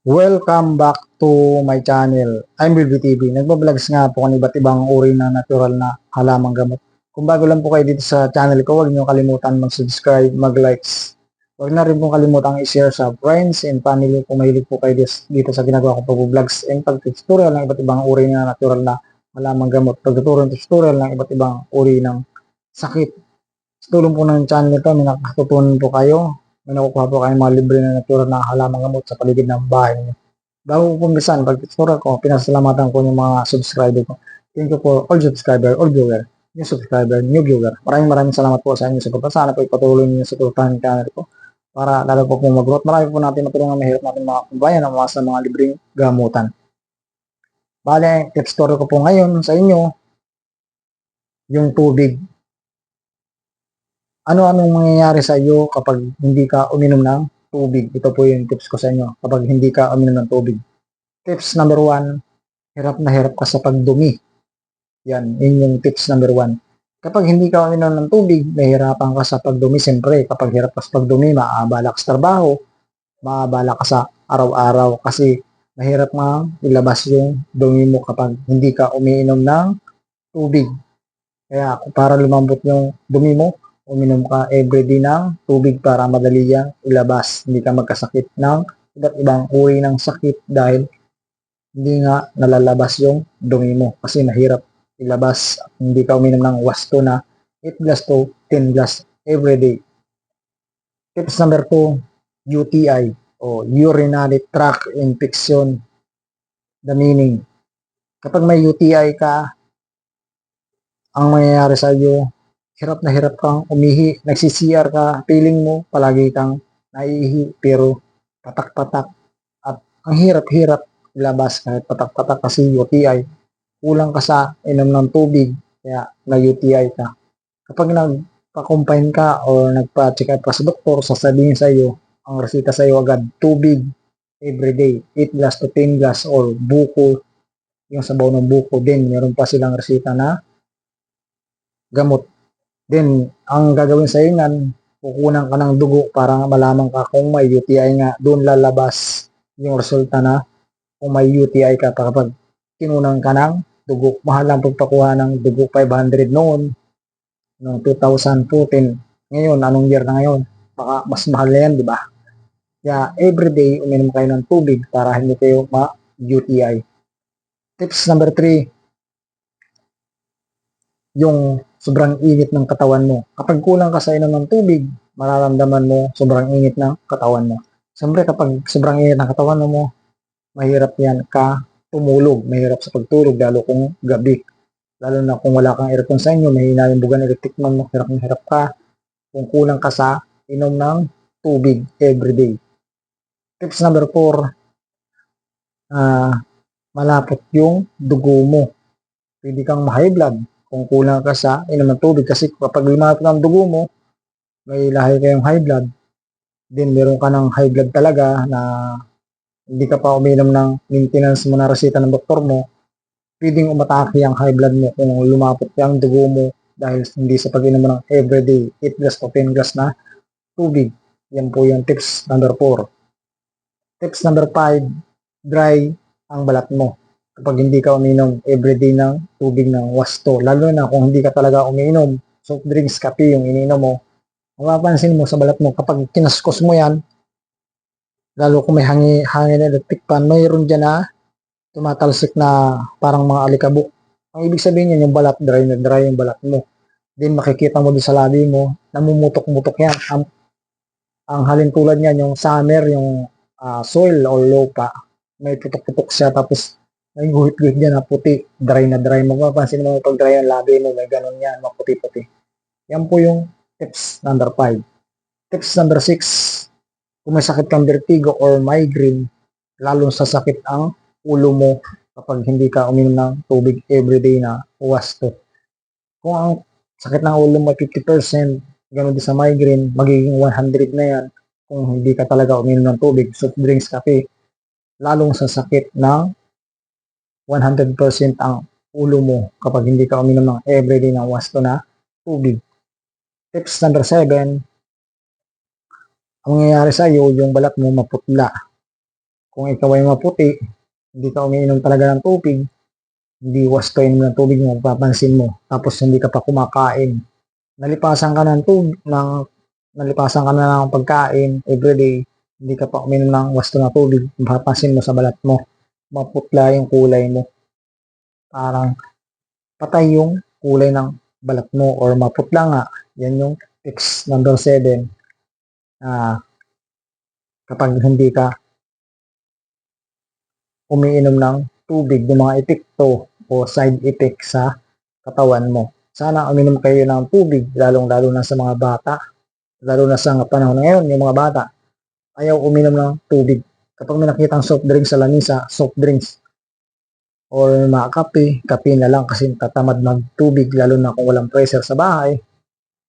Welcome back to my channel. I'm Wilby TV. Nga po ng iba't ibang uri na natural na halamang gamot. Kung bago lang po kayo dito sa channel ko, huwag niyo kalimutan mag-subscribe, mag-likes. Huwag na rin pong kalimutan i-share sa friends and family kung mahilig po kayo dito sa ginagawa kong pag-vlogs and pag-tutorial ng iba't ibang uri na natural na halamang gamot. Pag-tutorial tutorial ng iba't ibang uri ng sakit. Sa tulong po ng channel nito, may nakatutunan po kayo may nakukuha po kayong mga libre na natural na halamang gamot sa paligid ng bahay niyo. Bago ko pumpisan, pag tutorial ko, pinasalamatan ko yung mga subscriber ko. Thank you for all subscriber, all viewer, new subscriber, new viewer. Maraming maraming salamat po sa inyo sa pagpunta. Sana po ipatuloy niyo sa ng channel ko para lalo po pong mag-growth. Marami po natin matulungan mahirap natin mga kumbayan na mga sa mga libreng gamutan. Bale, tips story ko po ngayon sa inyo, yung tubig ano-anong mangyayari sa iyo kapag hindi ka uminom ng tubig. Ito po yung tips ko sa inyo kapag hindi ka uminom ng tubig. Tips number one, hirap na hirap ka sa pagdumi. Yan, yun yung tips number one. Kapag hindi ka uminom ng tubig, nahihirapan ka sa pagdumi. Siyempre, kapag hirap ka sa pagdumi, maabala ka sa trabaho, maabala ka sa araw-araw kasi mahirap nga ilabas yung dumi mo kapag hindi ka umiinom ng tubig. Kaya para lumambot yung dumi mo, uminom ka everyday ng tubig para madali yang ilabas. Hindi ka magkasakit ng iba't ibang uri ng sakit dahil hindi nga nalalabas yung dumi mo kasi mahirap ilabas. Hindi ka uminom ng wasto na 8 glass to 10 glass everyday. Tips number 2, UTI o urinary tract infection. The meaning. Kapag may UTI ka, ang mangyayari sa iyo, hirap na hirap kang umihi, nagsisiyar ka, feeling mo palagi kang naihi pero patak-patak at ang hirap-hirap ilabas kahit patak-patak kasi UTI. Kulang ka sa inom ng tubig kaya na-UTI ka. Kapag nagpa-combine ka o nagpa-check up ka sa doktor, sasabihin sa iyo, ang resita sa iyo agad, tubig everyday, 8 glass to 10 glass or buko, yung sabaw ng buko din, meron pa silang resita na gamot Then, ang gagawin sa iyo yan, kukunan ka ng dugo para malaman ka kung may UTI nga. Doon lalabas yung resulta na kung may UTI ka pa kapag kinunan ka ng dugo. Mahal lang pagpakuha ng dugo 500 noon, noong 2014. Ngayon, anong year na ngayon? Baka mas mahal na yan, di ba? Kaya everyday, uminom kayo ng tubig para hindi kayo ma-UTI. Tips number 3, yung sobrang init ng katawan mo. Kapag kulang ka sa inom ng tubig, mararamdaman mo sobrang init ng katawan mo. Siyempre kapag sobrang init ng katawan mo, mahirap yan ka tumulog, mahirap sa pagtulog, lalo kung gabi. Lalo na kung wala kang aircon sa inyo, mahina yung bugan electric man mo, hirap na hirap ka kung kulang ka sa inom ng tubig everyday. Tips number 4, uh, ah, malapot yung dugo mo. Pwede kang ma-high blood, kung kulang ka sa inom ng tubig kasi kapag lumapit ang dugo mo, may lahi kayong high blood, then meron ka ng high blood talaga na hindi ka pa uminom ng maintenance mo na resita ng doktor mo, pwedeng umatake ang high blood mo kung lumapot ang dugo mo dahil hindi sa pag-inom ng everyday 8 glass to 10 glass na tubig. Yan po yung tips number 4. Tips number 5, dry ang balat mo kapag hindi ka uminom everyday ng tubig ng wasto. Lalo na kung hindi ka talaga umiinom, soft drinks, kape yung ininom mo, mapapansin mo sa balat mo, kapag kinaskos mo yan, lalo kung may hangin, hangin electric fan, mayroon dyan na tumatalsik na parang mga alikabok. Ang ibig sabihin niyan, yung balat, dry na dry yung balat mo. Then makikita mo din sa labi mo, namumutok-mutok yan. Ang, ang halin tulad niyan, yung summer, yung uh, soil or lupa, may putok-putok siya tapos may guhit-guhit dyan na puti, dry na dry. Mapapansin mo pag dry ang labi mo, may ganun yan, maputi-puti. Yan po yung tips number 5. Tips number 6, kung may sakit kang vertigo or migraine, lalo sa sakit ang ulo mo kapag hindi ka uminom ng tubig everyday na wasto. Kung ang sakit ng ulo mo 50%, ganun din sa migraine, magiging 100 na yan kung hindi ka talaga uminom ng tubig, soft drinks, kape, lalong sa sakit ng 100% ang ulo mo kapag hindi ka uminom ng everyday ng wasto na tubig. Tips number 7, ang mangyayari sa iyo, yung balat mo maputla. kung ikaw ay maputi, hindi ka umiinom talaga ng tubig, hindi wasto inom ng tubig mo, papansin mo, tapos hindi ka pa kumakain, nalipasan ka ng tubig, ng, nalipasan ka na ng pagkain everyday, hindi ka pa uminom ng wasto na tubig, mapapansin mo sa balat mo, maputla yung kulay mo. Parang patay yung kulay ng balat mo or maputla nga. Yan yung fix number 7 na kapag hindi ka umiinom ng tubig, yung mga epekto o side effect sa katawan mo. Sana uminom kayo ng tubig, lalong-lalo na sa mga bata, lalo na sa panahon ngayon, yung mga bata, ayaw uminom ng tubig. Kapag may nakitang soft drinks sa lamisa, soft drinks, or mga kape, kape na lang kasi tatamad magtubig, lalo na kung walang pressure sa bahay,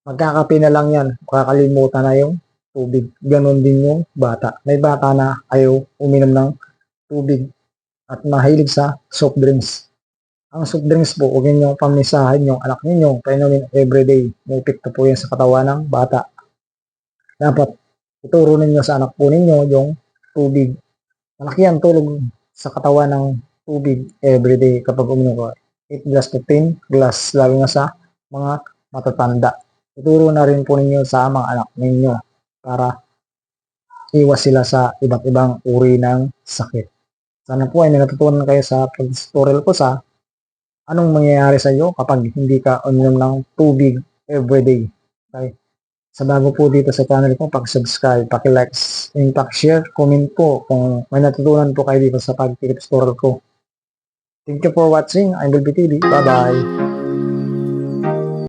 magkakape na lang yan, makakalimutan na yung tubig. Ganon din yung bata. May bata na ayaw uminom ng tubig at mahilig sa soft drinks. Ang soft drinks po, huwag niyo pamisahin yung anak ninyo, painumin everyday. May epekto po yan sa katawan ng bata. Dapat ituro ninyo sa anak po ninyo yung tubig. Malaki ang tulog sa katawan ng tubig everyday kapag uminom ko. 8 glass to 10 glass, lalo na sa mga matatanda. Ituro na rin po ninyo sa mga anak ninyo para iwas sila sa iba't ibang uri ng sakit. Sana po ay may natutunan kayo sa tutorial ko sa anong mangyayari sa iyo kapag hindi ka uminom ng tubig everyday. Okay? Sa bago po dito sa channel ko, pag-subscribe, paki-like, and paki-share, comment po kung may natutunan po kayo dito sa pag-tutorial ko. Thank you for watching. I'm Bill TV. Bye-bye.